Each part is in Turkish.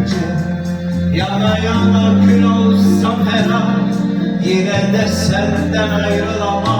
görünce Yana yana kül olsam her an Yine de senden ayrılamam.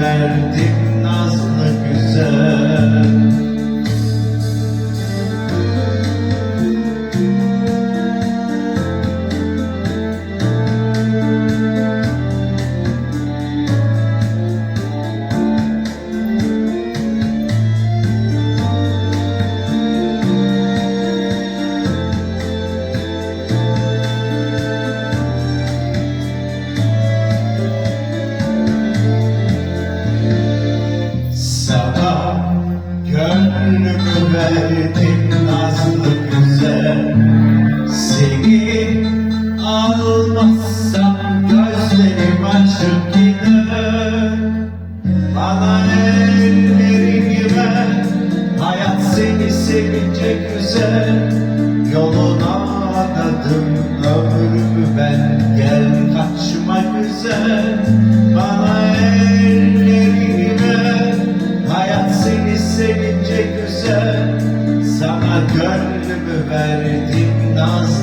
verdim nazlı güzel sevince güzel. Yoluna adadım